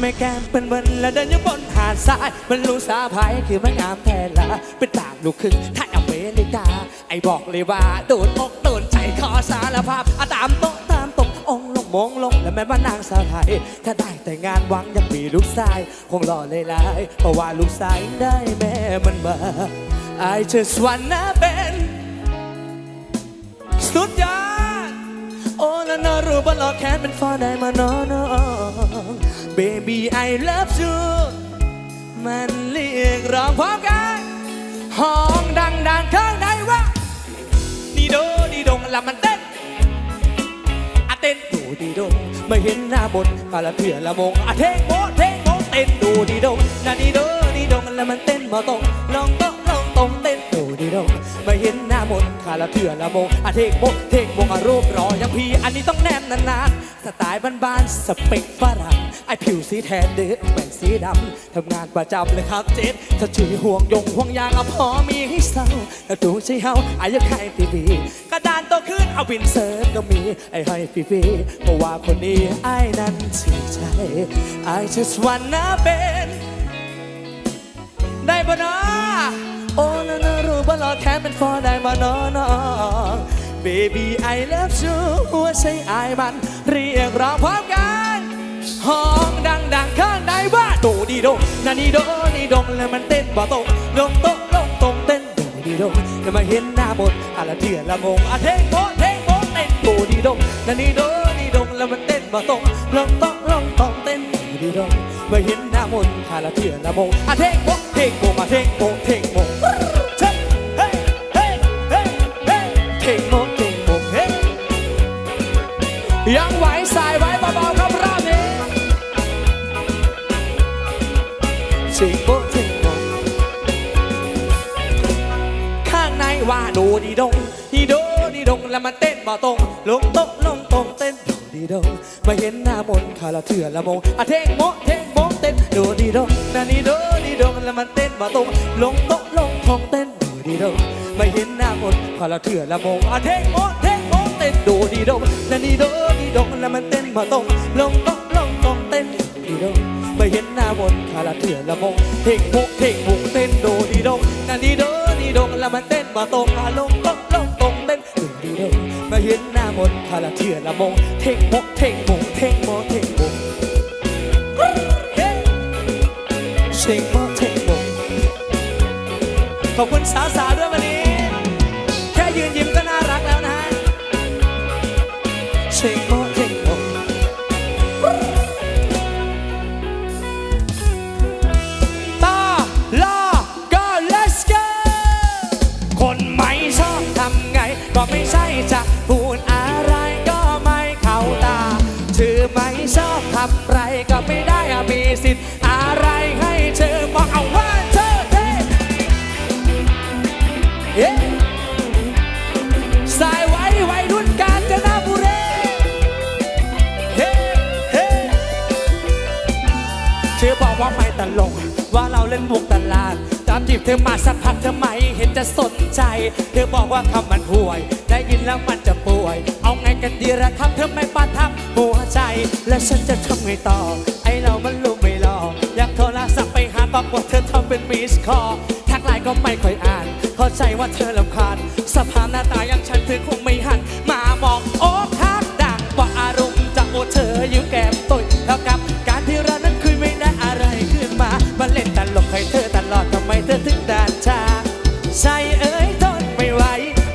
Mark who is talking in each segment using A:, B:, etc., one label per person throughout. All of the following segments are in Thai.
A: ไม่แก้มเป็นเบินและเดินอยู่บนหาดทรายมันรู้สาภายคือมันงามแท้ละเป็นต่างลูกครึ่งไทยอเมริกา ไอ้บอกเลยว่าโดนอกโดนใจขอสารภาพอะตามโต๊ะตามตกองลงมงลงและแม่บ้านางสาวไทยถ้าได้แต่งงานหวังยังมีลูกชาย คงหล่อเลยลายเพราะว่าลูกชายได้แม่มันมา I just wanna เป็นสุดยอดโอ้แล้วนอรู้ว่าเราแค้นเป็นฟอได้มานอนอง Baby I love you มันเรียกร้องพร้อมกันห้องดังๆข้างในว่าดีโดดีดงละมันเต้นอะเต้นดูดีดงไม่เห็นหน้าบนปาละเพื่อละมงอะเทงโมเทงโมเต้นดูดีดงนาดีโดดีดงละมันเต้นมาตรง คาละเถื่อละมงอะเทงโมเทงโมอะรูปรออย่างพี่อันนี้ต้องแนมนานๆสไตล์บ้านๆสเปคฝรั่งไอผิวสีแทนเดือดแบ่งสีดำทำงานประจำเลยครับเจ๊ถ้าชื่อห่วงยงห่วงยางอะพอมีให้เศร้าแล้วดูใช่เฮาอายุใครปีบีกระดานโตขึ้นเอาวินเซิร์ฟก็มีไอให้ฟรีเพราะว่าคนนี้ไอ้นั้นชื่อใจ I just wanna เป็นได้บ่นะ โอ้นานารู้บ่ารอแค่เป็นฟอได้บ่นอนอง Baby I love you หัวใจไอายมัน เรียกร้องพร้อมกันห้องดังๆข้างในว่าโดดีโดนานี่โดนี่ดงแล้วมันเต้นบ่ตรงลงโต๊ะลงตรงเต้นโดดีโดแล้วมาเห็นหน้าบนอะไรเถื่อนละมงอะเทงโบเทงโบเต้นโดดีโดนานี่โดนี่ดงแล้วมันเต้นบ่ตรงลงโต๊ะลงตรงเต้นโดดีโดมาเห็นหน้ามนคาละเถื่อนละมงอะเทงโบเทงโบมาเทงโบเทงโบเฮ้เฮ้เฮ้เฮ้เฮ้เทงโบเทงโบเฮ้ยังไหวสายไหวเบาๆครับรอบนี้สิงโบสิงโบข้างในว่าดูดีดงดีโดดีดงแล้วมันเต้นบ่ตรงลงโต๊ะลงตรงเต้นดูดีดง มาเห็นหน้ามนต์คาละเถื่อละมงอะเท่งโมเท่งโมเต้นดูดีดงนานี่ดูดีดงแล้วมันเต้นบ่ตรงลงโต๊ะลงทองเต้นดูดีดงมาเห็นหน้ามนต์คาละเถื่อละมงอะเท่งโมเท่งโมเต้นดูดีดงนานี่ดูดีดงแล้วมันเต้นบ่ตรงลงโต๊ะลงทองเต้นดูดีดงมาเห็นหน้ามนต์คาละเถื่อละมงเท่งโมเท่งโมเต้นดูดีดงนานี่ดูดีดงแล้วมันเต้นบ่ตรงอะลงโต๊ะลงตรงเต้นดูดีดง มาเห็นหน้ามนคาละเถื่อละมง เท่งมกเท่งมงเท่งมอเท่งมงเชงมอเท่งมงขอบคุณสาวๆด้วยวันนี้ แค่ยืนยิ้มก็น่ารักแล้วนะฮะเชงมอ ล่นมุกตลาดตามจีบเธอมาสักพักเธอไมเห็นจะสนใจ เธอบอกว่าคำมันห่วย ได้ยินแล้วมันจะป่วย เอาไงกันดีละครับเธอไม่ปาทับหัวใจ แล้วฉันจะทำไงต่อ ไอเรามันลูกไม่รออยากโทรศัพท์ไปหาปรากฏเธอทำเป็นมิสคอทักไลน์ก็ไม่ค่อยอ่าน เข้าใจว่าเธอลำคาญสภาพหน้าตาอย่างฉันเธอคงไม่หัน มามองโอ้ทักดังกว่าอารมณ์จากโอเธอยิ้มแก้มตุยเท่ากับ อดทำไมเธอถึงด่านชาใจเอ้ยทนไม่ไหว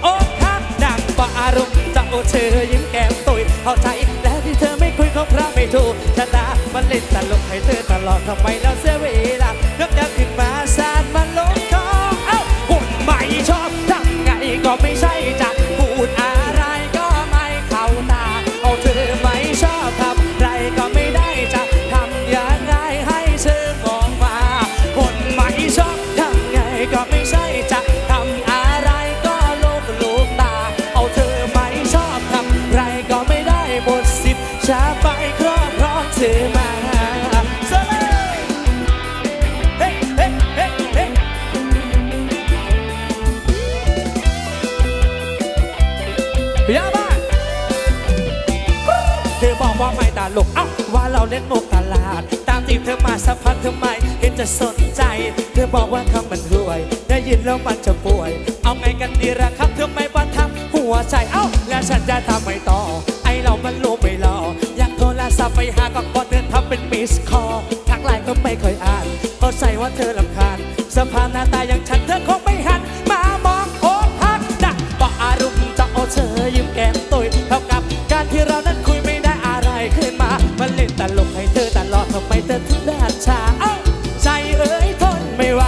A: โอ้ทักดังกว่าอารมณ์จะโอเธอยิ้มแก้มตุยเข้าใจแล้วที่เธอไม่คุยของพระไม่ถูกชะตามาเล่นตลกให้เธอตลอดทำไมเราเสียเวลานึกอยากขึ้นมาสาดมันลงคอเอ้าคนไม่ชอบทำไงก็ไม่ใช่จะ อบครองเธอมาสะเลยเฮ้เฮ้เฮ้เฮ้ยาบ้าเธอบอกว่าไม่ตลกเอ้าว่าเราเล่นมุกตลาด ตามจีบเธอมาสักพักทำไมเห็นจะสนใจ เธอบอกว่าคำมันห่วย ได้ยินแล้วมันจะป่วย เอาไงกันดีละครับเธอไม่บันทับหัวใจเอ้าแล้วฉันจะทำไม่ต่อ ไอเรามันรู้ ไปหาก็กดเดินทำเป็นมิสคอทักไลน์ก็ไม่เคยอ่านเข้าใจว่าเธอลำคาญสภาพหน้าตาอย่างฉันเธอคงไม่หัน มามองโอ้พักดักบอกอารมณ์จะเอาเธอยิ้มแก้มตุยเท่ากับการที่เรานั้นคุยไม่ได้อะไรขึ้นมามันเล่นตลกให้เธอตลอดทำไมเธอถึงด้าชาเอ้าใจเอ้ยทนไม่ไหว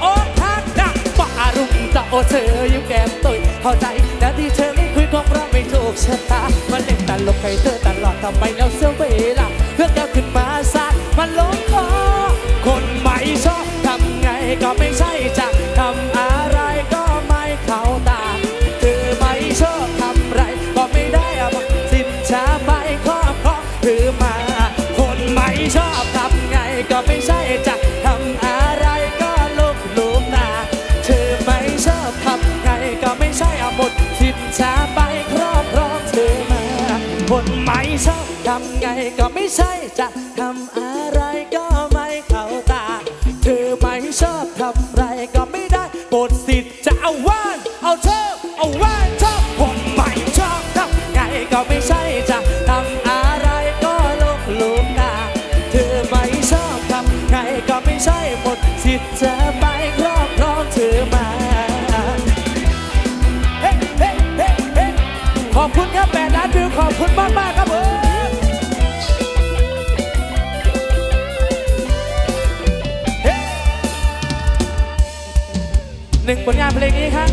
A: โอ้พักดักบอกอารมณ์จะเอาเธอยิ้มแก้มตุยเข้าใจแต่ที่เธอไม่คุยก็เพราะไม่ถูกชะตามันเล่น ตลกให้เธอตลอดทำไมเราเสียเวลาเพื่อก้าขึ้นมาสาดมันลงคอคนไม่ชอบทำไงก็ไม่ใช่จ ก็ไม่ใช่จะทำอะไรก็ไม่เข้าตา เธอไม่ชอบทำไรก็ไม่ได้บทสิทธิ์จะเอาว่านเอาเธอเอาว่านชอบคนไม่ชอบทำไงก็ไม่ใช่จะทำอะไรก็ลุกลุมนาเธอไม่ชอบทำไงก็ไม่ใช่หมดสิทธิ์จะไปครอบครองเธอมาเฮ้เฮ้เฮ้ขอบคุณครับแปดล้านวิวขอบคุณมากมากครับผม นึ่งผลงานเพลงนี้ครับ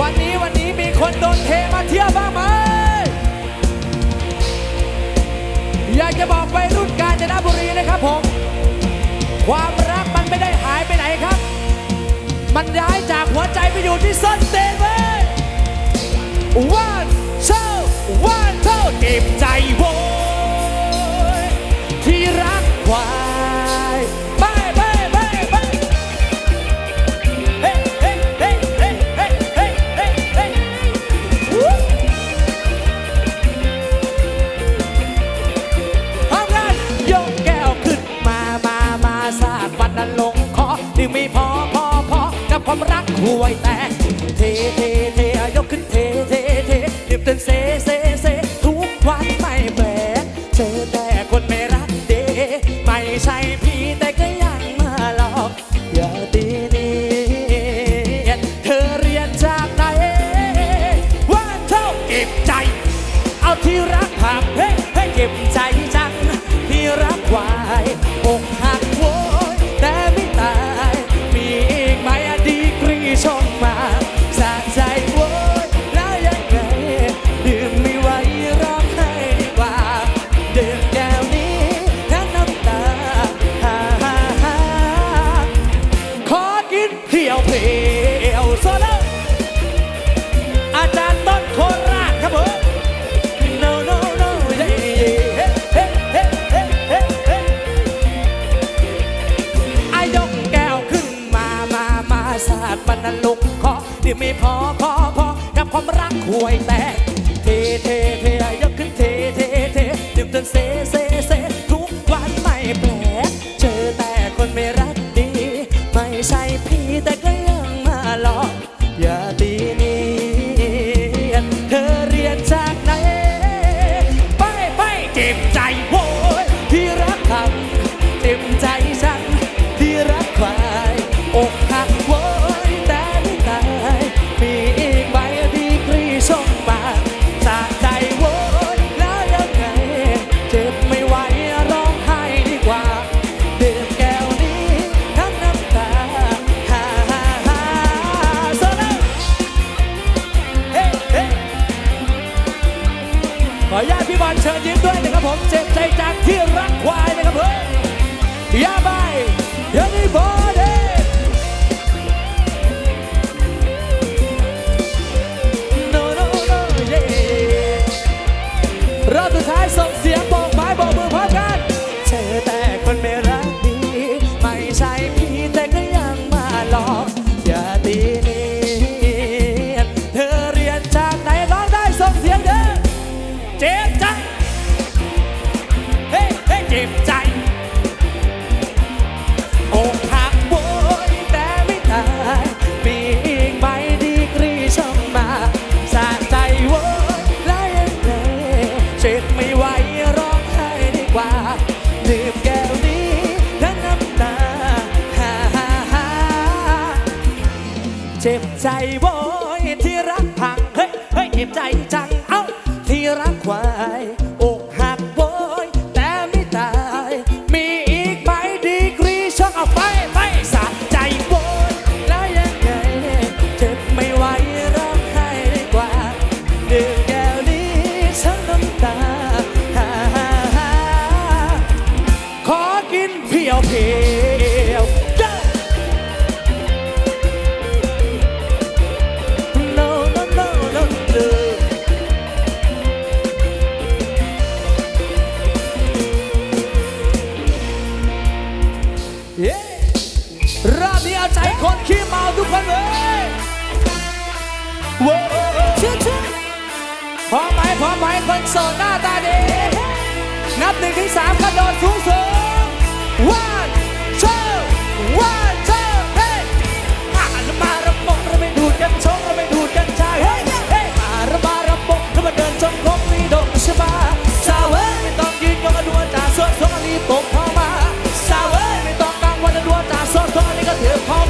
A: วันนี้วันนี้มีคนโดนเทมาเที่ยวบ้างไหม อยากจะบอกไปรุ่นกาญจนบุรีนะครับผม ความรักมันไม่ได้หายไปไหนครับ มันย้ายจากหัวใจไปอยู่ที่ส้นเตีนเว้ย one two one two เก็บใจโวยที่รักควายไปไปไปไปเฮ้เฮ้เฮ้เฮ้เฮ้เฮ้เฮ้เฮ้วู้ทำงานยกแก้วขึ้นมามามาสาดวันนั้นลงคอนี่ไม่พอพอพอกับความรักห่วย ที่ไม่พอพอพอกับความรักห่วยแตก มาสาวเอ้ยไม่
B: ต้องยืนก็ก
A: ระดวนจ่า
B: สวนสวนรี
A: บ
B: ต
A: กเข้ามาสา
B: วเอ้ยไม่ต้องกังว
A: ลกระดวน
C: จ่าสวนส
A: ว
C: นนี่ก็เถือเข้า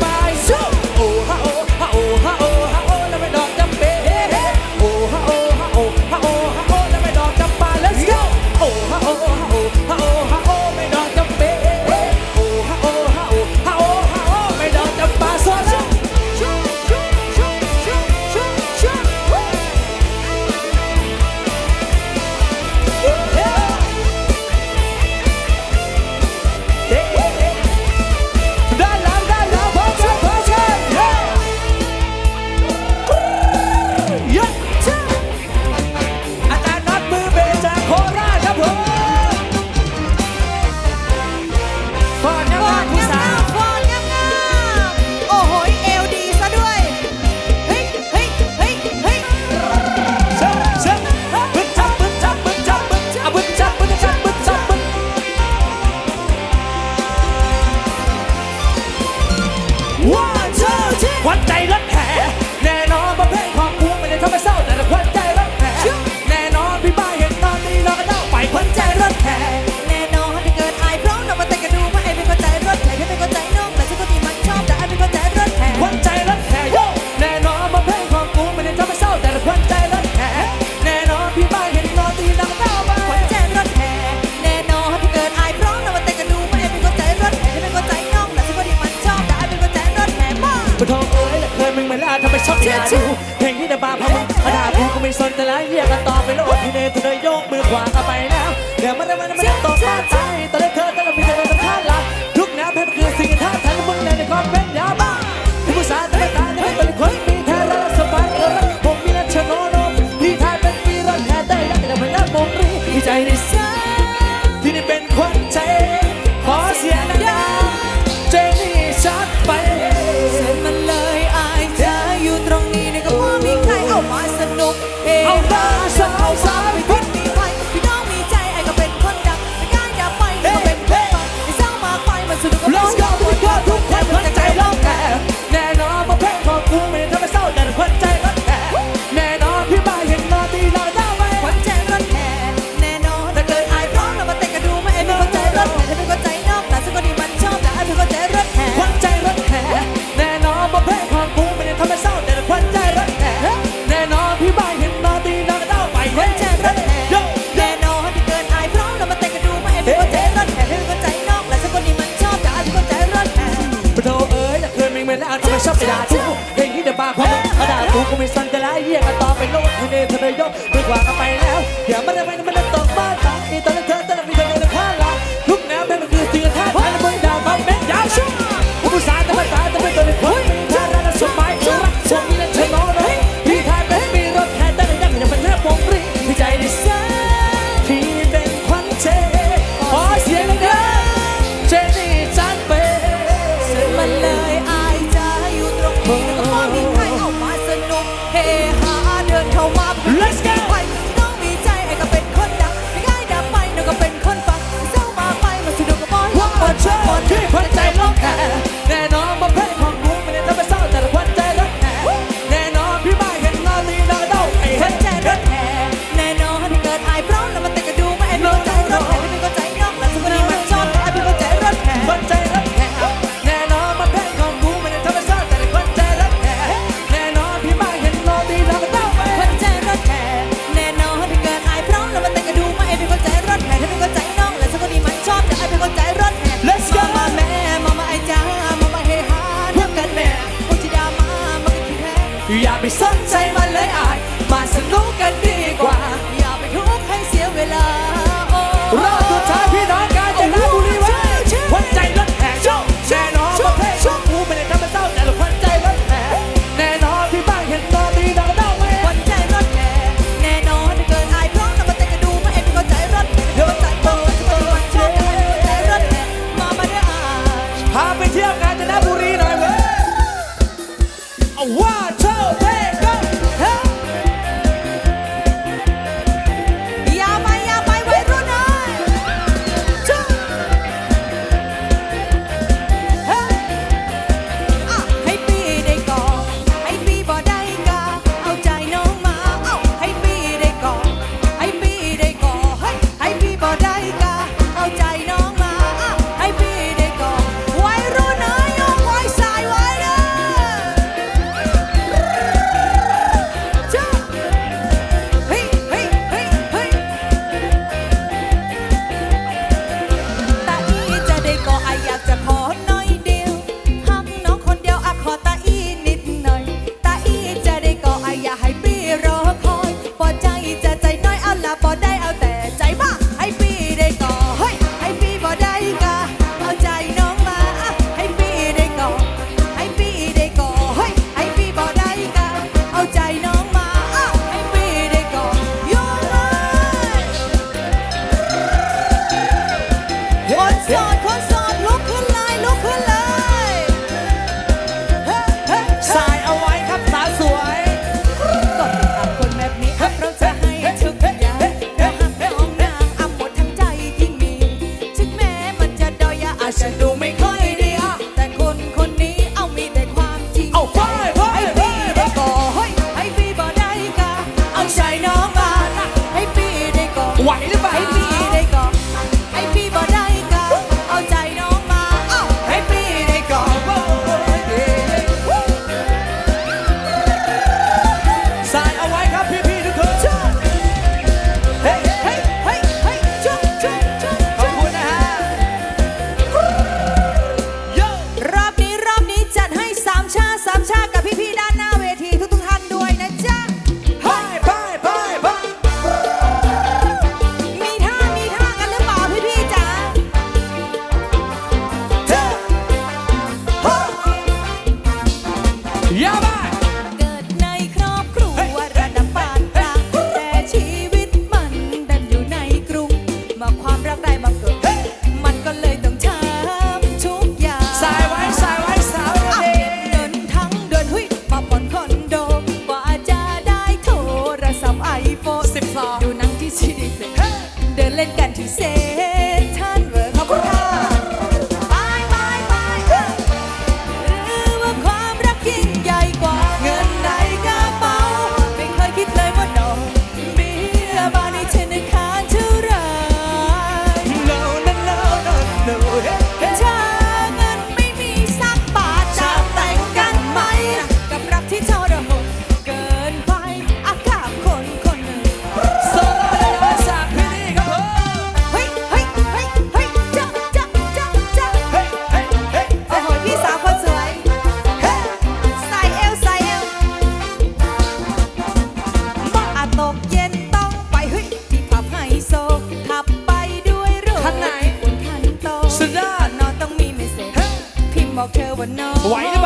C: อย่าไป
A: ส
C: นใจมัน
A: เลย
C: อาย มา
A: ส
C: นุก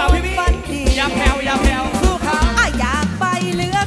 A: ล่าพี่พี่อย่าแผ่วอย่าแผ่วสู้เขา
C: อยากไปเรือ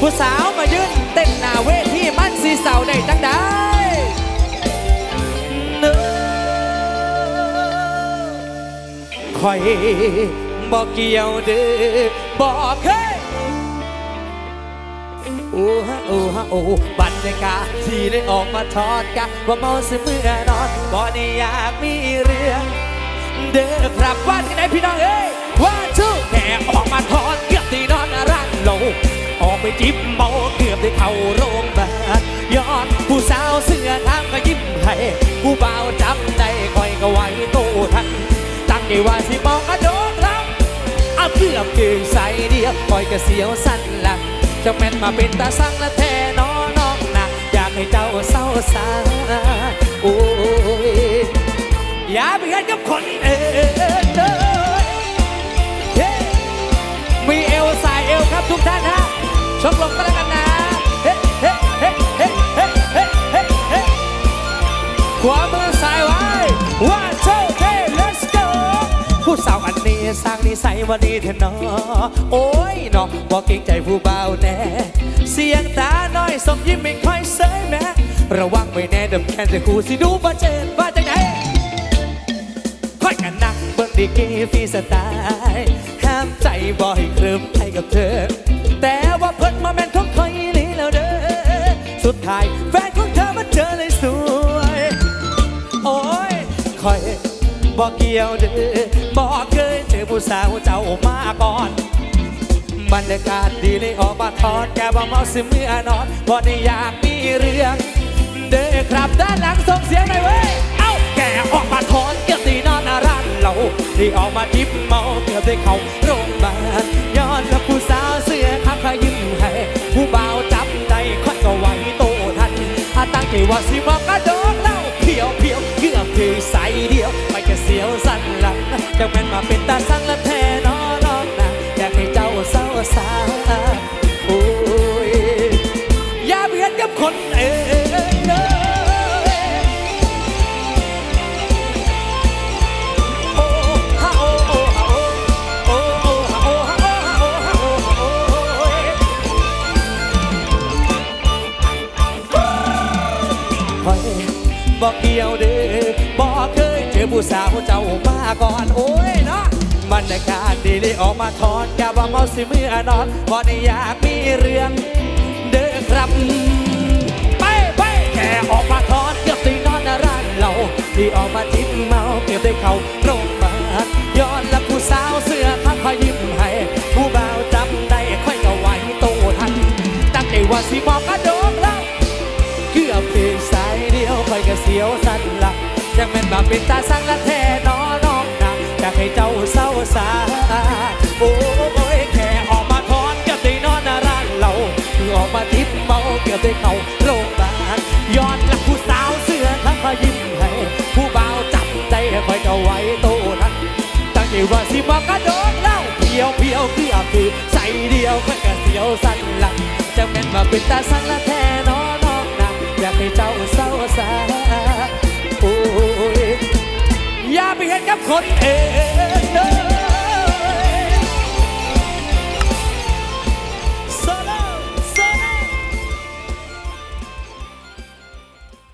C: ผู้สาวมายืนเต้
A: นหน้าเวทีมันสีเสาได้จังได้คอยบอกเกี่ยวเด้อบอกเคยโอ้ฮะโอ้ฮะโอ้บรรยากาศที่ได้ออกมาทอดกันว่าเมาเสมือนอนบ่ได้อยากมีเรื่องเด้อครับว่าที่ไหนพี่น้องเอ้ยว่าชู้แค่ออกมาทอนเกือบที่นอนร่างโลง ออกไปจิบเมาเกือบได้เข้าโรงพยาบาลย้อนผู้สาวเสื้อทางก็ยิ้มให้ผู้บ่าวจำได้คอยก็ไหวโตทันตั้งใจว่าสิมองกระโดดรับเอาเกือบเกินใส่เดียวปล่อยกระเสียวสั้นหลังจะแม่นมาเป็นตาสังและแท้น้อน้องนะอยากให้เจ้าเศร้าสาโอ้ยอย่าไปเห็นกับคนเอ็นเด้อมีเอวสายเอวครับทุกท่านฮะ ชมลงกันแล้วกันนะ เฮ้เฮ้เฮ้เฮ้เฮ้เฮ้เฮ้เฮ้ขวามือสายไว้ one two three let's go ผู้สาวอันนี้สร้างนิสัยวันนี้เถอะเนาะโอ้ยเนาะบอกเกรงใจผู้เบาแน่ เสียงตาน้อยส่งยิ้มไม่ค่อยเสยแม้ระวังไว้แน่เดิมแค่จะกูสิดูบ่เจนว่าจังไหนค่อยกันนักเบิ่งดีกีฟีสไตล์ห้ามใจ บอกเกี่ยวเด้อบอกเคยเจอผู้สาวเจ้ามาก่อนบรรยากาศดีเลยออกมาทอดแกบ่เมาสิเมื่อนอนบ่ได้อยากมีเรื่อง เด้อครับด้านหลังส่งเสียงหน่อยเว้ยเอ้าแกออกมาทอนเกือบตีนอนร้านเราที่ออกมาจิบเมาเกือบได้เข้าโรงพยาบาลย้อนกับผู้สาวเสื้อขางขยิ้มให้ผู้บ่าวจับใจคอยก็ไหวโตทันถ้าตั้งใจว่าสิมากระโดด ยวเพียวเกือบถือใส่เดียวไปกระเสียวสั่นหลังจะแม่นมาเป็นตาสั่งและแท้น้อน้องนะอยากให้เจ้าเศร้าสาโสิเมื่อนอนพอได้อยากมีเรื่องเด้อครับไปไปแค่ออกมาทอนเกือบตีนอนร้านเราที่ออกมาจิ้มเมาเกือบได้เขาโรงพยาย้อนและผู้สาวเสื้อข้างคอยยิ้มให้ ผู้บ่าวจำได้ค่อยก็ไหวโตทัน ตั้งใจว่าสิบอกกระโดดแล้วเกือบถึงสายเดียวคอยกระเสียวสั่นหลักยังแม่นมาเป็นตาสังละแท้นอน้องนะอยากให้เจ้าเศร้าสา ได้เข้าโรงพยาบาลยอนหลักผู้สาวเสื้อทั้งพยิ้มให้ ผู้บ่าวจับใจคอยก็ไหวโตนั้นตั้งใจว่าสิมากระโดดเล่าเพียวเพียวเกือบคือใส่เดียวค่อยกระเสียวสั่นหลังจะแม่นมาเป็นตาสังละแท้น้อน้องนะอยากให้เจ้าเศร้าสาโอ้ยอย่าไปเห็นกับคนเอง